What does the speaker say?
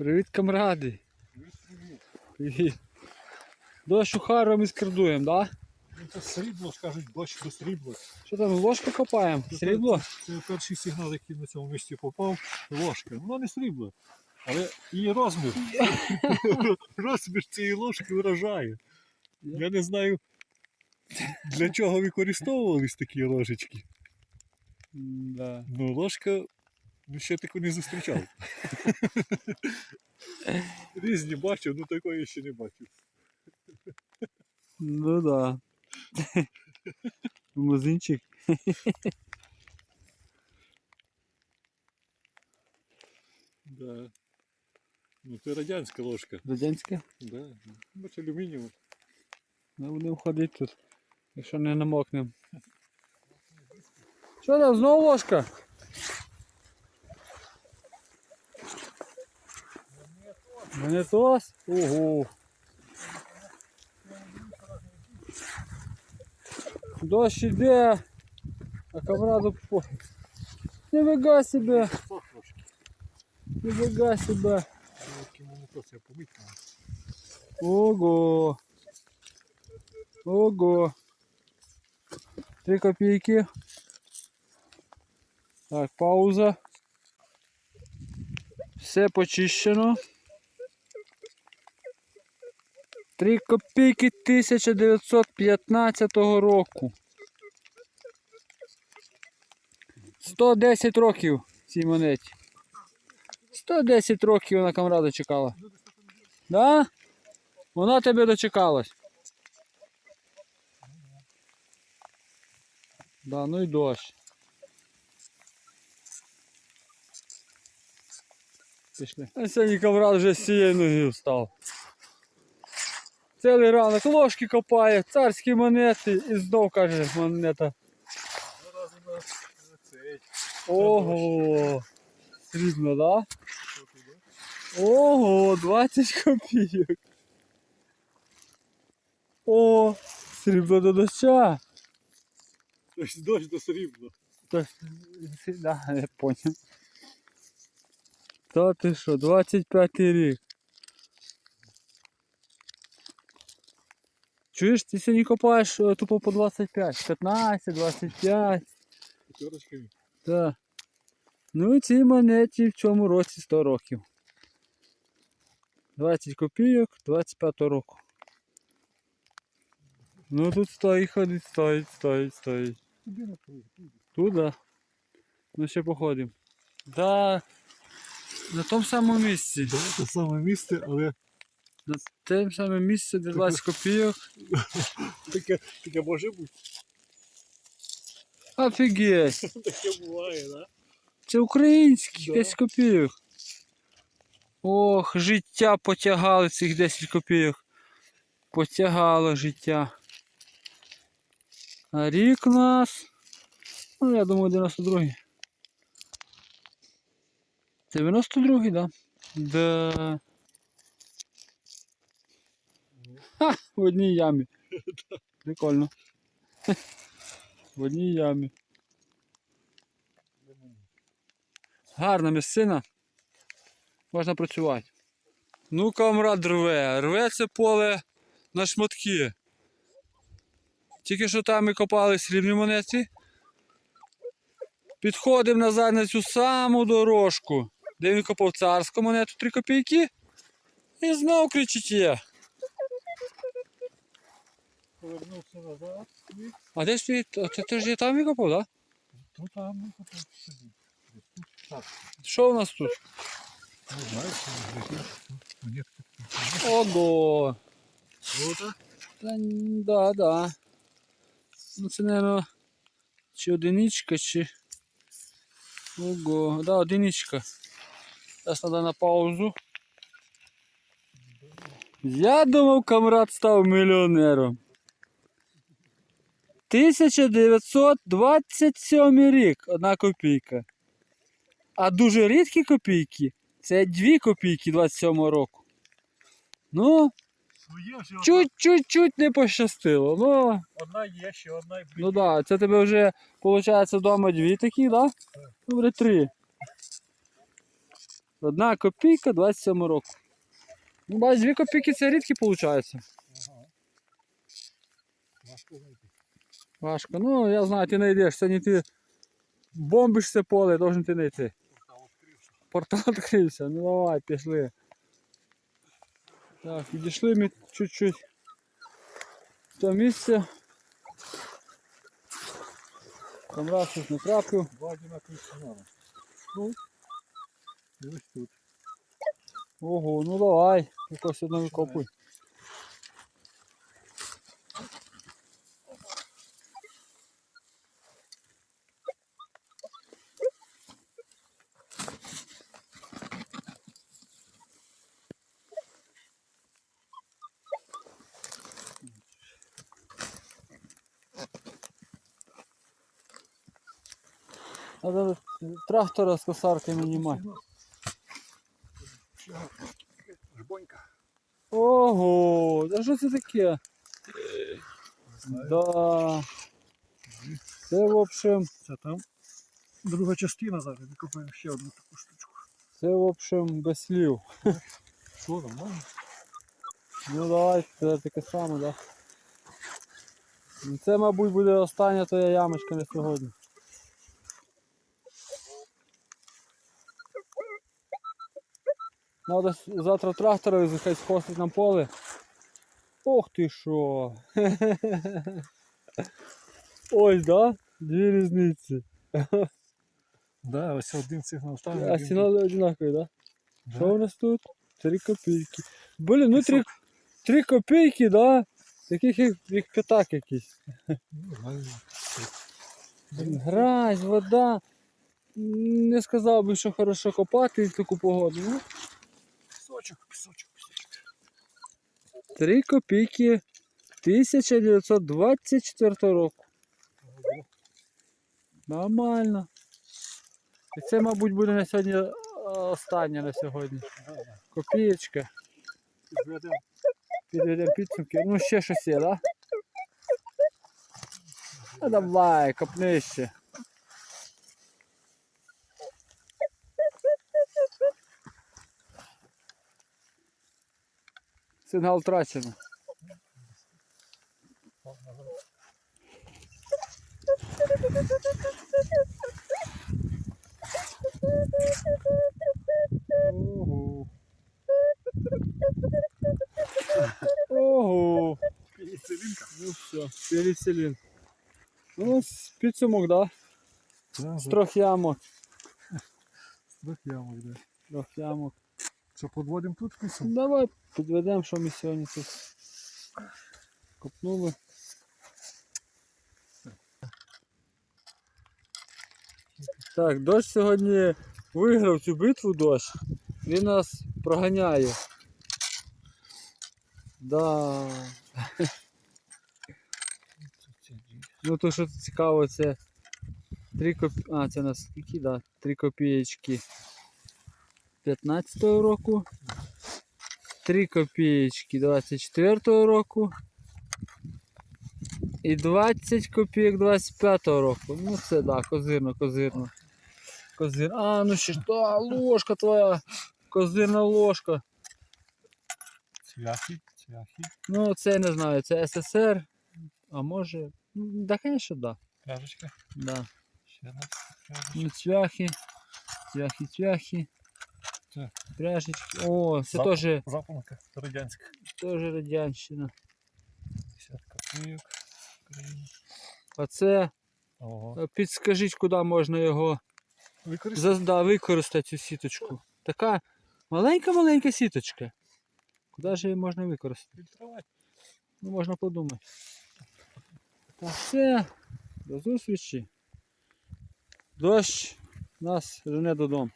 Привіт, камради. Привіт. Дощ ухаром ми скрадуємо, да? Ну, Це срібло, скажуть, дощ до срібла. Що там, ложку копаємо? Срібло? Це перший сигнал, який на цьому місці попав. Ложка. Ну, Вона не срібло. Але її розмір. розмір цієї ложки вражає. Я не знаю, для чого використовувались такі ложечки. Да. Ну, ложка ну, ще таку не зустрічав. Різні бачив, ну такої ще не бачив. Ну да. Музинчик. Да. Ну, це радянська ложка. Радянська. Да. Бач, алюмінієва. Ми будемо ходити тут, якщо не намокнемо. Що там, знову ложка? Монетос? Ого. Дощ іде, а камраду по. Не вига себе, не вига себе. Ого. Ого. Три копійки. Так, пауза. Все почищено. Три копійки 1915 року. 110 років цій монеті. 110 років вона камрада чекала. Да? Вона тебе дочекалась. Да, ну і дощ. Пішли. А сьогодні камрад вже з цієї ноги встав. Цілий ранок ложки копає, царські монети і знов каже монета. Ого! Срібно, да? Ого, 20 копійок. О, срібло до доща. Тобто дощ до срібла. То, да, я понял. Та ти що, 25 рік. Чуєш, ти сьогодні копаєш е, тупо по 25, 15, 25. П'ятерочками. Так. Ну і цій монеті в цьому році 100 років. 20 копійок 25 року. Ну тут стоїть ходить, стоїть, стоїть, стоїть. Туди на. Ну ще походимо. Да. На тому самому місці. Да, Це саме місце, але На тому самому місці, де 20 копійок. таке, таке може бути. Офігеть! Таке буває, да? Це українські Да. 10 копійок. Ох, життя потягали цих 10 копійок. Потягало життя. А рік у нас. Ну, я думаю, 92-й. 92-й, да? Да. Ха, в одній ямі. Прикольно. В одній ямі. Гарна місцина. Можна працювати. Ну, камрад рве. Рве це поле на шматки. Тільки що там ми копали срібні монети. Підходимо назад на цю саму дорожку, де він копав царську монету 3 копійки. І знов кричить є. Повернувся назад. і А де ж ти? Ти, ж є там і копав, так? Тут там. Тут так. Що у нас тут? Не знаю, що не. Тут. Ого! Ота. Та да, да. Ну це, наверное, чи одиничка, чи. Ого, да, одиничка. Зараз треба на паузу. Я думав, камрад став мільйонером. 1927 рік, одна копійка. А дуже рідкі копійки це 2 копійки 27 року. Ну, Чуть-чуть-чуть не пощастило. Ну, одна є, ще одна. і ну да, це тебе вже, виходить, вдома дві такі, да? Ну, Буде три. Одна копійка 27 року. Ну, бач, дві копійки це рідкі виходить. Ага. Важко Ну, я знаю, ти не ти бомбиш поле, должен ти не. Портал відкрився. Портал відкрився. Ну давай, пішли. Так, відійшли ми чуть-чуть то місце. Там раз щось не трапив. Два одинакові сигнали. Ну, ось тут. Ого, ну давай. Якось одно викопуй. Надо трактора з косарками немає. Жбонька. Ого, да що це таке? Да. Це, в общем, Це там друга частина зараз. Викопаємо ще одну таку штучку. це, в общем, без слів. Що нормально? Ну давай, це таке саме, да. Ну, Це, мабуть, буде остання твоя ямочка на сьогодні. Надо завтра трактора хай скосить нам поле. Ох ти що. Ось, да? Дві різниці. Да, ось один сигнал там. А сигнали одинакові, да? Що у нас тут? Три копійки. Блін, ну три, три копійки, да? Таких як, як п'ятак якийсь. Грязь, вода. Не сказав би, що хорошо копати в таку погоду. Ну, Пісочок, пісочок, пісочок. 3 копійки 1924 року. Нормально. І це, мабуть, буде на сьогодні е, останнє на сьогодні. Да, да. Копієчка. Підведемо. Підсумки. Ну ще щось є, да? А давай, копни ще. Сигнал втрачено. Ого. Ого. Ну все, переселин. Ну, підсумок, да? З трьох ямок. Трьох ямок, да. Трьох ямок. Що, подводимо тут пісок? Давай підведемо, що ми сьогодні тут копнули. Так, дощ сьогодні виграв цю битву дощ. Він нас проганяє. Да. Ну то що цікаво, це 3 копі... А, це нас скільки, да? 3 копієчки 15-го року. 3 копієчки 24-го року. І 20 копійок 25-го року. Ну це да, козирно, козирно. Козир. А, ну ще ж та ложка твоя. Козирна ложка. Цвяхи, цвяхи. Ну, це я не знаю, це СССР. А може. Да, звісно, да. Пляжечка. да. Ще пляжечка. Ну, цвяхи. Цвяхи, цвяхи. Це. Пряжечки. О, це Зап- теж, Запонка радянська. теж радянщина. 50 копійок. А це, Ого. е, підскажіть, куди можна його Використати. за- да, використати цю сіточку. Така маленька-маленька сіточка. Куди ж її можна використати? Ну, можна подумати. Так, все. До зустрічі. Дощ нас жене додому.